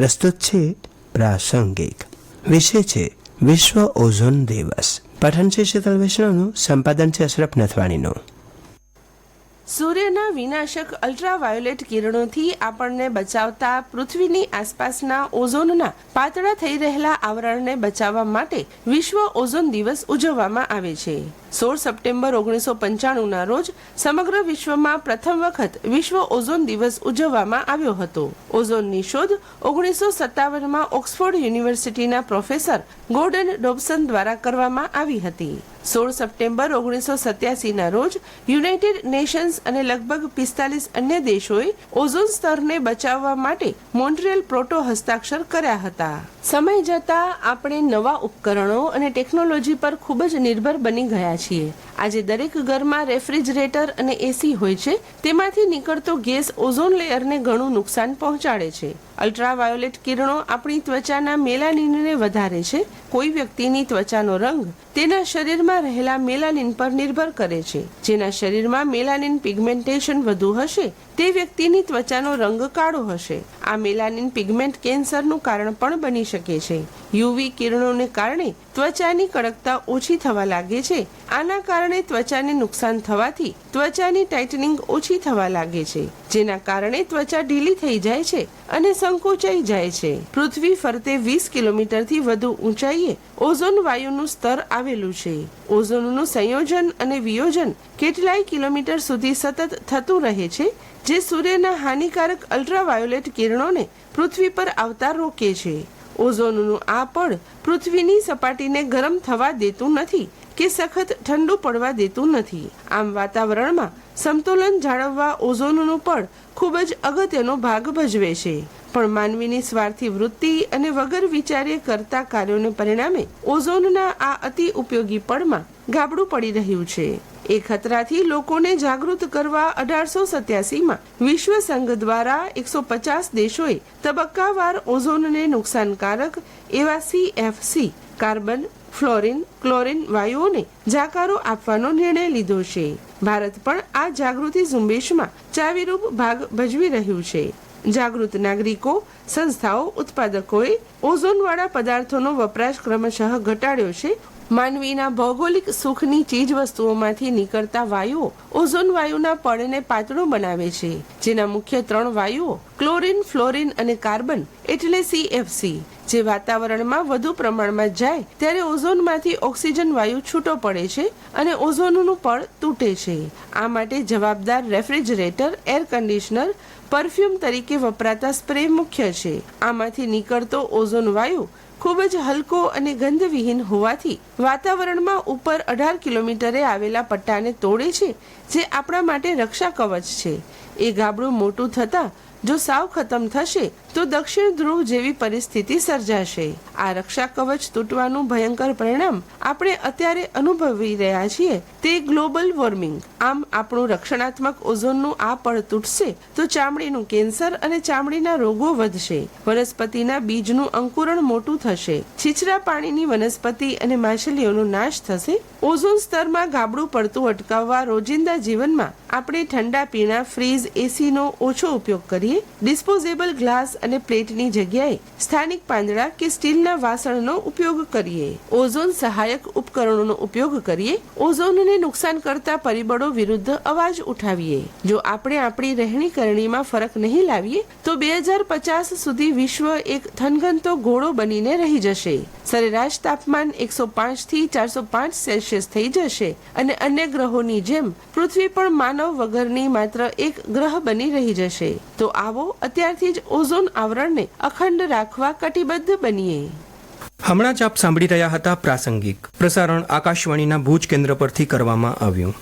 પ્રસ્તુત છે પ્રાસંગિક. વિષય છે વિશ્વ ઓઝોન દિવસ. પઠન છે શીતલ વૈષ્ણવનું સંપાદન છે અશરફ નથવાણીનું. સૂર્યના વિનાશક અલ્ટ્રાવાયોલેટ કિરણોથી આપણને બચાવતા પૃથ્વીની આસપાસના ઓઝોનના પાતળા થઈ રહેલા આવરણને બચાવવા માટે વિશ્વ ઓઝોન દિવસ ઉજવવામાં આવે છે. સોળ સપ્ટેમ્બર ઓગણીસો પંચાણુંના રોજ સમગ્ર વિશ્વમાં પ્રથમ વખત વિશ્વ ઓઝોન દિવસ ઉજવવામાં આવ્યો હતો. ઓઝોનની શોધ ઓગણીસો સત્તાવનમાં ઓક્સફોર્ડ યુનિવર્સિટીના પ્રોફેસર ગોર્ડન ડોબસન દ્વારા કરવામાં આવી હતી. સોળ સપ્ટેમ્બર ઓગણીસો સત્યાસીના રોજ યુનાઇટેડ નેશન્સ અને લગભગ પિસ્તાલીસ અન્ય દેશોએ ઓઝોન સ્તરને બચાવવા માટે મોન્ટ્રિયલ પ્રોટો હસ્તાક્ષર કર્યા હતા. સમય જતાં આપણે નવા ઉપકરણો અને ટેકનોલોજી પર ખૂબ જ નિર્ભર બની ગયા છીએ. આજે દરેક ઘરમાં રેફ્રિજરેટર અને એસી હોય છે, તેમાંથી નીકળતો ગેસ ઓઝોન લેયરને ઘણું નુકસાન પહોંચાડે છે. અલ્ટ્રાવાયોલેટ કિરણો આપણી ત્વચાના મેલાનિનને વધારે છે. કોઈ વ્યક્તિની ત્વચાનો રંગ તેના શરીરમાં રહેલા મેલાનિન પર નિર્ભર કરે છે. જેના શરીરમાં મેલાનિન પિગમેન્ટેશન વધુ હશે તે વ્યક્તિની ત્વચાનો રંગ કાળો હશે. આ મેલાનિન પિગમેન્ટ કેન્સરનું કારણ પણ બની શકે છે. યુવી કિરણોને કારણે ત્વચાની કડકતા ઓછી થવા લાગે છે. આના કારણે ત્વચાને નુકસાન થવાથી ત્વચાની ટાઇટનિંગ ઓછી થવા લાગે છે, જેના કારણે ત્વચા ઢીલી થઈ જાય છે અને સંકોચાઈ જાય છે. પૃથ્વી ફરતે વીસ કિલોમીટરથી વધુ ઊંચાઈએ ઓઝોન વાયુનું સ્તર આવેલું છે. ઓઝોનનું સંયોજન અને વિયોજન કેટલાય કિલોમીટર સુધી સતત થતું રહે છે, જે સૂર્યના હાનિકારક અલ્ટ્રાવાયોલેટ કિરણોને પૃથ્વી પર આવતા રોકે છે. ઓઝોનનું આ પડ પૃથ્વીની સપાટીને ગરમ થવા દેતું નથી કે સખત ઠંડુ પડવા દેતું નથી. આમ વાતાવરણમાં સમતોલન જાળવવા ઓઝોનનું પડ ખૂબ જ અગત્યનો ભાગ ભજવે છે. પણ માનવીની સ્વાર્થી વૃત્તિ અને વગર વિચારે કરતા કાર્યોને પરિણામે ઓઝોનના આ અતિ ઉપયોગી પડમાં ગાબડું પડી રહ્યું છે. એ ખતરાથી લોકોને જાગૃત કરવા અઢારસો સત્યાસીમાં વિશ્વ સંઘ દ્વારા એકસો પચાસ દેશોએ તબક્કાવાર ઓઝોનને નુકસાનકારક એવા સીએફસી કાર્બન, ફ્લોરિન, ક્લોરિન વાયુઓને જાકારો આપવાનો નિર્ણય લીધો છે. ભારત પણ આ જાગૃતિ ઝુંબેશમાં ચાવીરૂપ ભાગ ભજવી રહ્યું છે. જાગૃત નાગરિકો, સંસ્થાઓ, ઉત્પાદકોએ ઓઝોનવાળા પદાર્થોનો વપરાશ ક્રમશઃ ઘટાડ્યો છે. માનવીના ભૌગોલિક સુખની ચીજ વસ્તુઓમાંથી નીકળતા વાયુઓ ઓઝોન વાયુના પડને પાતળો બનાવે છે, જેના મુખ્ય ત્રણ વાયુઓ ક્લોરિન, ફ્લોરિન અને કાર્બન, એટલે સીએફસી જે વાતાવરણમાં વધુ પ્રમાણમાં જાય ત્યારે ઓઝોનમાંથી ઓક્સિજન વાયુ છૂટો પડે છે અને ઓઝોનનું પડ તૂટે છે. આ માટે જવાબદાર રેફ્રિજરેટર, એર કન્ડિશનર પરફ્યુમ તરીકે વપરાતા સ્પ્રે મુખ્ય છે. આમાંથી નીકળતો ઓઝોન વાયુ ખૂબ જ હલકો અને ગંધવિહીન હોવાથી વાતાવરણમાં ઉપર અઢાર કિલોમીટરે આવેલા પટ્ટાને તોડે છે, જે આપણા માટે રક્ષા કવચ છે. એ ગાબડું મોટું થતાં જો સાવ ખતમ થશે તો દક્ષિણ ધ્રુવ જેવી પરિસ્થિતિ સર્જાશે. આ રક્ષા કવચ તૂટવાનું ભયંકર પરિણામ આપણે અત્યારે અનુભવી રહ્યા છીએ. તે ગ્લોબલ વોર્મિંગ. આમ આપણું રક્ષણાત્મક ઓઝોનનું આ પડ તૂટશે તો ચામડીનું કેન્સર અને ચામડીના રોગો વધશે. વનસ્પતિના બીજનું અંકુરણ મોટું થશે. છીછરા પાણીની વનસ્પતિ અને માછલીઓનો નાશ થશે. ઓઝોન સ્તરમાં ગાબડું પડતું અટકાવવા રોજિંદા જીવનમાં આપણે ઠંડા પીણા ફ્રીજ એસીનો ઓછો ઉપયોગ કરીએ. ડિસ્પોઝેબલ ગ્લાસ અને પ્લેટની જગ્યાએ સ્થાનિક પાંદડા કે સ્ટીલના વાસણનો ઉપયોગ કરીએ. ઓઝોન સહાયક ઉપકરણોનો ઉપયોગ કરીએ. ઓઝોનને નુકસાન કરતા પરિબળો વિરુદ્ધ અવાજ ઉઠાવીએ. જો આપણે આપણી રહેણી કરણીમાં ફરક નહીં લાવીએ, તો બે હજાર પચાસ સુધી વિશ્વ એક થનગનતો ઘોડો બનીને રહી જશે. સરેરાશ તાપમાન એકસો પાંચથી ચારસો પાંચ સેલ્સિયસ થઈ જશે અને અન્ય ગ્રહોની જેમ પૃથ્વી પણ માનવ વગરની માત્ર એક ગ્રહ બની રહી જશે. તો આવો અત્યારથી જ ઓઝોન આવરણને અખંડ રાખવા કટિબદ્ધ બનીએ. હમણાં જ આપ સાંભળી રહ્યા હતા પ્રાસંગિક. પ્રસારણ આકાશવાણીના ભુજ કેન્દ્ર પરથી કરવામાં આવ્યું.